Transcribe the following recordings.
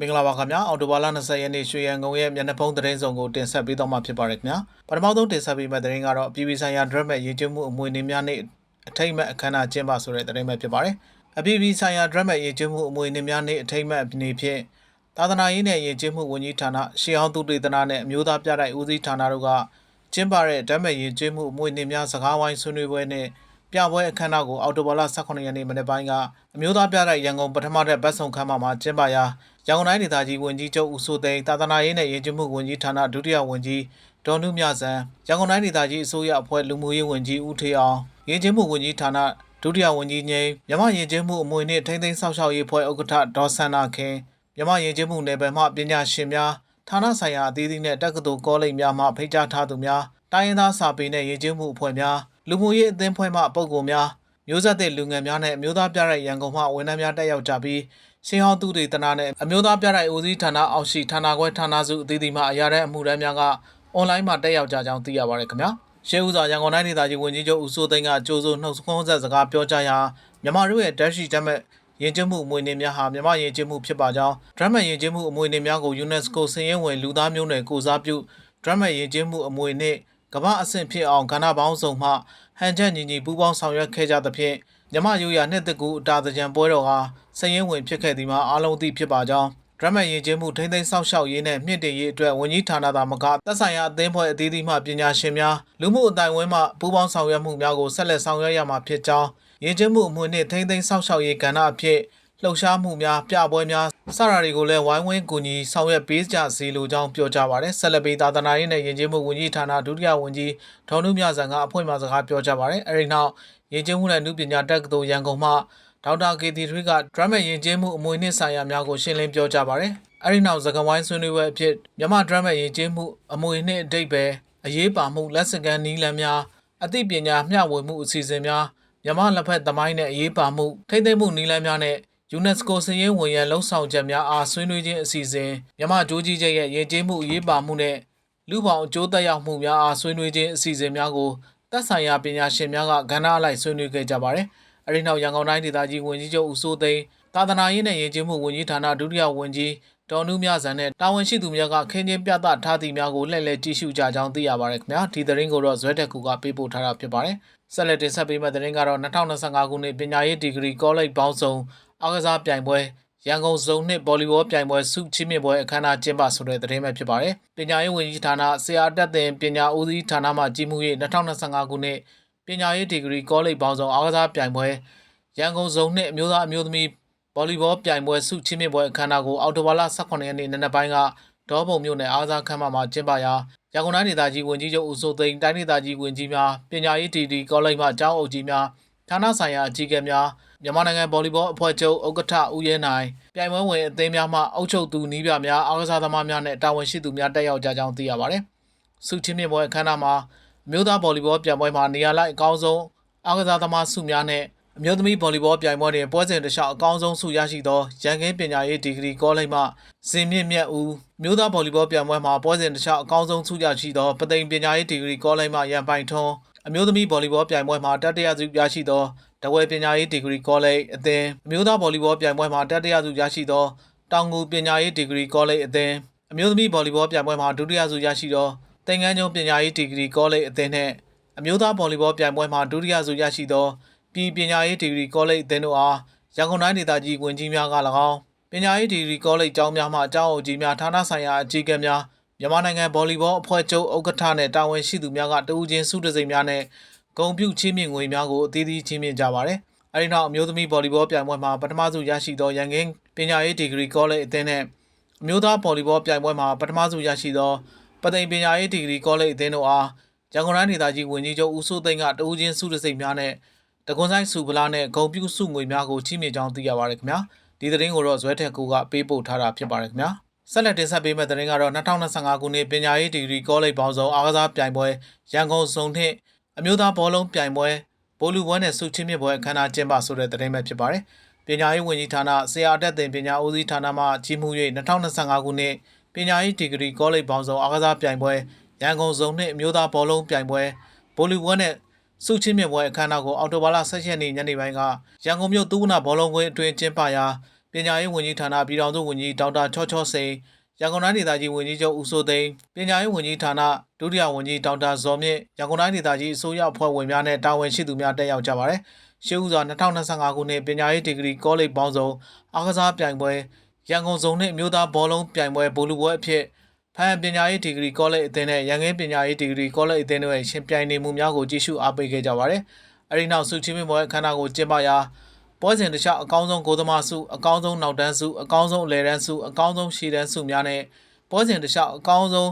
မင်္ဂလာပါခင်ဗျာအော်တိုဘာလ20ရက်နေ့ရွှေရန်ကုန်ရဲ့မျက်နှာဖုံးသတင်းစုံကိုတင်ဆက်ပေးတော့မှာဖြစ်ပါတယ်ခင်ဗျာပထမဆုံးတင်ဆက်ပေးမယ့်သတင်းကတော့ပြည်ပဆိုင်ရာ drug မဲ့ရေးကျွမှုအမွေအနှစ်များနဲ့အထိမ့်မဲ့အခမ်းအနားကျင်းပဆိုတဲ့သတင်းပဲဖြစ်ပါတယ်အပြည်ပြည်ဆိုင်ရာ drug မဲ့ရေးကျွမှုအမွေအနှစ်များနဲ့အထိမ့်မဲ့အနေဖြင့်သာသနာရေးနဲ့ရေးကျွမှုဝန်ကြီးဌာနရှေးဟောင်းသူတေသနာနဲ့အမျိုးသားပြတိုက်ဦးစီးဌာနတို့ကကျင်းပတဲ့ drug မဲ့ရေးကျွမှုအမွေအနှစ်များစကားဝိုင်းဆွေးနွေးပွဲနဲ့ပြပွဲအခမ်းအနားကိုအော်တိုဘာလ18ရက်နေ့မနေ့ပိုင်းကအမျိုးသားပြတိုက်ရန်ကုန်ပထမတဲ့ဘတ်ဆောင်ခန်းမမှာကျင်းပရာ ရန်ကုန်တိုင်းဒေသကြီးဝန်ကြီးချုပ်ဦးစိုးသိန်းသာသနာရေးနဲ့ရည်ကျမှုဝန်ကြီးဌာနဒုတိယဝန်ကြီးဒေါ်နုမြဆန်ရန်ကုန်တိုင်းဒေသကြီးအစိုးရအဖွဲ့လူမှုရေးဝန်ကြီးဦးထေအောင်ရည်ကျမှုဝန်ကြီးဌာနဒုတိယဝန်ကြီးငိမ့်မြမရည်ကျမှုအမွေနဲ့ထိမ့်သိမ်းဆောက်ရှောက်ရေးဖွဲ့ဥက္ကဋ္ဌဒေါ်ဆန္နာခင်မြမရည်ကျမှုနယ်ပယ်မှပညာရှင်များဌာနဆိုင်ရာအသီးသီးနဲ့တက္ကသိုလ်ကောလိပ်များမှဖိတ်ကြားထားသူများတိုင်းရင်းသားစာပေနဲ့ရည်ကျမှုအဖွဲ့များလူမှုရေးအသင်းဖွဲ့မှပုဂ္ဂိုလ်များမျိုးဆက်တဲ့လူငယ်များနဲ့အမျိုးသားပြတဲ့ရန်ကုန်မှဝန်ထမ်းများတက်ရောက်ကြပြီး ရှင်းဟောင်းသူတွေတနာနဲ့အမျိုးသားပြတဲ့ဦးစီးဌာနအောက်ရှိဌာနခွဲဌာနစုအသီးသီးမှအရာတဲ့အမှုရမ်းများကအွန်လိုင်းမှာတက်ရောက်ကြကြောင်းသိရပါတယ်ခင်ဗျာရှေးဦးစွာရန်ကုန်တိုင်းဒေသကြီးဝန်ကြီးချုပ်ဦးစိုးသိန်းကကြိုးစိုးနှုတ်ခွန်းဆက်စကားပြောကြားရာမြန်မာတို့ရဲ့တက်ရှိတက်မဲ့ယဉ်ကျေးမှုအမွေအနှစ်များဟာမြန်မာယဉ်ကျေးမှုဖြစ်ပါကြောင်းဒရမတ်ယဉ်ကျေးမှုအမွေအနှစ်များကို UNESCO စည်ရင်းဝင်လူသားမျိုးနွယ်ကိုစားပြုဒရမတ်ယဉ်ကျေးမှုအမွေအနှစ်ကမ္ဘာအဆင့်ဖြစ်အောင်ကဏ္ဍပေါင်းစုံမှဟန်ချက်ညီညီပူးပေါင်းဆောင်ရွက်ခဲ့ကြသဖြင့် မြမရိုးရာနှစ်သက်ကူအတာတကြံပွဲတော်ဟာစည်ရင်းဝင်ဖြစ်ခဲ့သည်မှာအားလုံးသိဖြစ်ပါကြောင်းဒရမတ်ယဉ်ကျေးမှုထိမ့်သိမ်းဆောက်ရှောက်ရေးနဲ့မြင့်တင်ရေးအတွက်ဝန်ကြီးဌာနသားမကသက်ဆိုင်ရာအသင်းဖွဲ့အသီးသီးမှပညာရှင်များလူမှုအတိုင်းအဝန်းမှပူးပေါင်းဆောင်ရွက်မှုများကိုဆက်လက်ဆောင်ရွက်ရမှာဖြစ်ကြောင်းယဉ်ကျေးမှုအမှုနှင့်ထိမ့်သိမ်းဆောက်ရှောက်ရေးကဏ္ဍအဖြစ် လှုပ်ရှားမှုများပြပွဲများစတာတွေကိုလည်းဝိုင်းဝန်းကူညီဆောင်ရွက်ပေးကြစီလိုကြောင်းပြောကြားပါတယ်ဆက်လက်ပြီးသာသနာရေးနဲ့ယဉ်ကျေးမှုဝန်ကြီးဌာနဒုတိယဝန်ကြီးဒေါ်နုမြဆန်ကအဖွဲ့မှစကားပြောကြားပါတယ်အဲဒီနောက်ယဉ်ကျေးမှုနဲ့နုပညာတက္ကသိုလ်ရန်ကုန်မှဒေါက်တာကေတီထွေးကဒရမတ်ယဉ်ကျေးမှုအမွေနှစ်ဆိုင်ရာများကိုရှင်းလင်းပြောကြားပါတယ်အဲဒီနောက်သကဝိုင်းဆွေးနွေးပွဲအဖြစ်မြမဒရမတ်ယဉ်ကျေးမှုအမွေနှစ်အတိတ်ပဲအရေးပါမှုလက်စကန်နီးလန်းများအသိပညာမျှဝေမှုအစီအစဉ်များမြမလက်ဖက်သမိုင်းနဲ့အရေးပါမှုထိမ့်သိမ့်မှုနီးလန်းများနဲ့ UNESCO စည်ရင်းဝင်ရန်လှုံ့ဆော်ချက်များအားဆွေးနွေးခြင်းအစီအစဉ်မြမကြိုးကြီးချက်ရဲ့ရည်ကျေးမှုအရေးပါမှုနဲ့လူပေါင်းအကျိုးသက်ရောက်မှုများအားဆွေးနွေးခြင်းအစီအစဉ်များကိုသက်ဆိုင်ရာပညာရှင်များကကဏ္ဍအလိုက်ဆွေးနွေးခဲ့ကြပါတယ်။အဲဒီနောက်ရန်ကုန်တိုင်းဒေသကြီးဝန်ကြီးချုပ်ဦးစိုးသိန်းသာသနာရေးနဲ့ရည်ကျေးမှုဝန်ကြီးဌာနဒုတိယဝန်ကြီးဒေါ်နုမြဆန်နဲ့တာဝန်ရှိသူများကခင်းချင်းပြသထားသည့်များကိုလှည့်လည်ကြည့်ရှုကြကြောင်းသိရပါတယ်ခင်ဗျာဒီသတင်းကိုတော့ဇွဲတက်ကူကပေးပို့ထားတာဖြစ်ပါတယ်ဆက်လက်တင်ဆက်ပေးမယ့်သတင်းကတော့2025ခုနှစ်ပညာရေးဒီဂရီကောလိပ်ပေါင်းစုံ အားကစားပြိုင်ပွဲရန်ကုန်စုံနှစ်ဗော်လီဘောပြိုင်ပွဲဆုချီးမြှင့်ပွဲအခမ်းအနားကျင်းပဆိုတဲ့သတင်းပဲဖြစ်ပါတယ်ပညာရေးဝန်ကြီးဌာနဆရာတက်တဲ့ပညာဦးစီးဌာနမှကြီးမှု၍2025ခုနှစ်ပညာရေးဒီဂရီကောလိပ်ပေါင်းစုံအားကစားပြိုင်ပွဲရန်ကုန်စုံနှစ်အမျိုးသားအမျိုးသမီးဗော်လီဘောပြိုင်ပွဲဆုချီးမြှင့်ပွဲအခမ်းအနားကိုအောက်တိုဘာလ18ရက်နေ့နံနက်ပိုင်းကဒေါပုံမြို့နယ်အားကစားခန်းမမှာကျင်းပရာရန်ကုန်တိုင်းဒေသကြီးဝန်ကြီးချုပ်ဦးစိုးသိန်းတိုင်းဒေသကြီးဝန်ကြီးများပညာရေးတီတီကောလိပ်မှကျောင်းအုပ်ကြီးများဌာနဆိုင်ရာအကြီးအကဲများ မြန်မာနိုင်ငံဗော်လီဘောအဖွဲ့ချုပ်ဥက္ကဋ္ဌဦးရဲနိုင်ပြိုင်ပွဲဝင်အသင်းများမှအုပ်ချုပ်သူနီးပြများအားကစားသမားများနဲ့တာဝန်ရှိသူများတက်ရောက်ကြကြောင်းသိရပါတယ်။ဆုချီးမြှင့်ပွဲအခမ်းအနားမှာအမျိုးသားဗော်လီဘောပြိုင်ပွဲမှာနေရာလိုက်အကောင်းဆုံးအားကစားသမားဆုများနဲ့အမျိုးသမီးဗော်လီဘောပြိုင်ပွဲတွင်ပွဲစဉ်တစ်လျှောက်အကောင်းဆုံးဆုရရှိသောရန်ကင်းပညာရေးဒီဂရီကောလိပ်မှဇင်မြင့်မြတ်ဦးမျိုးသားဗော်လီဘောပြိုင်ပွဲမှာပွဲစဉ်တစ်လျှောက်အကောင်းဆုံးဆုရရှိသောပသိမ်ပညာရေးဒီဂရီကောလိပ်မှရန်ပိုင်ထွန်း အမျိုးသမီးဗော်လီဘောပြိုင်ပွဲမှာတတိယဆုရရှိသောတဝဲပညာရေးဒီဂရီကောလိပ်အသင်းအမျိုးသားဗော်လီဘောပြိုင်ပွဲမှာတတိယဆုရရှိသောတောင်ငူပညာရေးဒီဂရီကောလိပ်အသင်းအမျိုးသမီးဗော်လီဘောပြိုင်ပွဲမှာဒုတိယဆုရရှိသောသင်္ကန်းကျွန်းပညာရေးဒီဂရီကောလိပ်အသင်းနှင့်အမျိုးသားဗော်လီဘောပြိုင်ပွဲမှာဒုတိယဆုရရှိသောပြည်ပညာရေးဒီဂရီကောလိပ်အသင်းတို့အားရန်ကုန်တိုင်းဒေသကြီးဝန်ကြီးများက၎င်းပညာရေးဒီဂရီကောလိပ်ကျောင်းများမှအကျောင်းအုပ်ကြီးများဌာနဆိုင်ရာအကြီးအကဲများ မြန်မာနိုင်ငံဗော်လီဘောအဖွဲ့ချုပ်ဥက္ကဋ္ဌနဲ့တာဝန်ရှိသူများကတဦးချင်းစုတစိမ်များနဲ့ဂုံပြုချင်းမြင့်ငွေများကိုအသီးသီးချင်းမြင့်ကြပါတယ်။အဲဒီနောက်အမျိုးသမီးဗော်လီဘောပြိုင်ပွဲမှာပထမဆုံးရရှိသောရန်ကင်းပညာရေးဒီဂရီကောလိပ်အသင်းနဲ့အမျိုးသားဗော်လီဘောပြိုင်ပွဲမှာပထမဆုံးရရှိသောပသိမ်ပညာရေးဒီဂရီကောလိပ်အသင်းတို့အားရန်ကုန်တိုင်းဒေသကြီးဝန်ကြီးချုပ်ဦးစိုးသိန်းကတဦးချင်းစုတစိမ်များနဲ့တကွန်ဆိုင်စုပလာနဲ့ဂုံပြုစုငွေများကိုချီးမြှင့်ကြောင်းသိရပါတယ်ခင်ဗျာဒီသတင်းကိုတော့ဇွဲထက်ကူကပေးပို့ထားတာဖြစ်ပါတယ်ခင်ဗျာ ဆက်လက်တင်ဆက်ပေးမယ့်သတင်းကတော့2025ခုနှစ်ပညာရေးဒီဂရီကောလိပ်ပေါင်းစုံအားကစားပြိုင်ပွဲရန်ကုန်စုံနှင့်အမျိုးသားဘောလုံးပြိုင်ပွဲဘိုလူပွဲနဲ့စုချင်းမြင့်ပွဲအခမ်းအနားကျင်းပဆိုတဲ့သတင်းပဲဖြစ်ပါတယ်ပညာရေးဝန်ကြီးဌာနဆရာအတက်တင်ပညာဦးစီးဌာနမှကြီးမှု၍2025ခုနှစ်ပညာရေးဒီဂရီကောလိပ်ပေါင်းစုံအားကစားပြိုင်ပွဲရန်ကုန်စုံနှင့်အမျိုးသားဘောလုံးပြိုင်ပွဲဘိုလူပွဲနဲ့စုချင်းမြင့်ပွဲအခမ်းအနားကိုအော်တိုဘာလ16ရက်နေ့ညနေပိုင်းကရန်ကုန်မြို့သုဝနာဘောလုံးကွင်းအတွင်းကျင်းပရာ ပညာရေးဝန်ကြီးဌာနပြည်ထောင်စုဝန်ကြီးဒေါက်တာချောချောစိန်ရန်ကုန်တိုင်းဒေသကြီးဝန်ကြီးချုပ်ဦးစိုးသိန်းပညာရေးဝန်ကြီးဌာနဒုတိယဝန်ကြီးဒေါက်တာဇော်မြင့်ရန်ကုန်တိုင်းဒေသကြီးအစိုးရအဖွဲ့ဝင်များနဲ့တာဝန်ရှိသူများတက်ရောက်ကြပါတယ်။ရှေးဦးစွာ2025ခုနှစ်ပညာရေးဒီဂရီကောလိပ်ပေါင်းစုံအားကစားပြိုင်ပွဲရန်ကုန်စုံနှင့်အမျိုးသားဘောလုံးပြိုင်ပွဲဗိုလ်လူပွဲအဖြစ်ဖန်ပညာရေးဒီဂရီကောလိပ်အသင်းနဲ့ရန်ကင်းပညာရေးဒီဂရီကောလိပ်အသင်းတို့ရဲ့ရှင်ပြိုင်နေမှုများကိုကြည့်ရှုအားပေးခဲ့ကြပါတယ်။အဲဒီနောက်စုချင်းမပွဲအခမ်းအနားကိုကျင်းပရာ ပွဲစဉ်တစ်ခြားအကောင်းဆုံးကိုသမားစုအကောင်းဆုံးနောက်တန်းစုအကောင်းဆုံးအလယ်တန်းစုအကောင်းဆုံးရှေ့တန်းစုများနဲ့ပွဲစဉ်တစ်ခြားအကောင်းဆုံး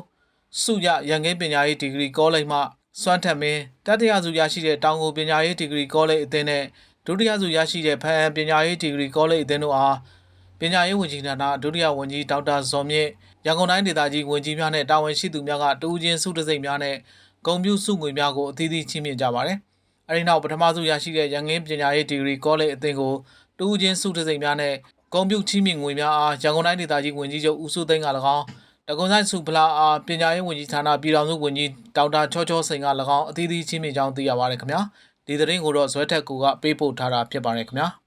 စုရရန်ကင်းပညာရေးဒီဂရီကောလိပ်မှစွမ်းထက်မင်းတတိယစုရရှိတဲ့တောင်ကိုပညာရေးဒီဂရီကောလိပ်အသင်းနဲ့ဒုတိယစုရရှိတဲ့ဖန်ပညာရေးဒီဂရီကောလိပ်အသင်းတို့အားပညာရေးဝန်ကြီးဌာနဒုတိယဝန်ကြီးဒေါက်တာဇော်မြင့်ရန်ကုန်တိုင်းဒေသကြီးဝန်ကြီးများနဲ့တာဝန်ရှိသူများကတူးချင်းစုတစိမ့်များနဲ့ဂုံပြူစုငွေများကိုအသီးသီးချီးမြှင့်ကြပါတယ်။ အဲဒီနောက်ပထမဆုံးရရှိတဲ့ရန်ကင်းပညာရေးဒီဂရီကောလိပ်အသင်းကိုတူးချင်းစုတစိမ့်များနဲ့ဂုံပြူချီးမြှင့်ငွေများအားရန်ကုန်တိုင်းဒေသကြီးဝန်ကြီးချုပ်ဦးစိုးသိန်းက၎င်းတကွန်ဆိုင်စုဖလာအားပညာရေးဝန်ကြီးဌာနပြည်ထောင်စုဝန်ကြီးဒေါက်တာချောချောစိန်က၎င်းအသီးသီးချီးမြှင့်ကြောင်းသိရပါတယ်ခင်ဗျာ။ဒီသတင်းကိုတော့ဇွဲထက်ကူကပေးပို့ထားတာဖြစ်ပါတယ်ခင်ဗျာ။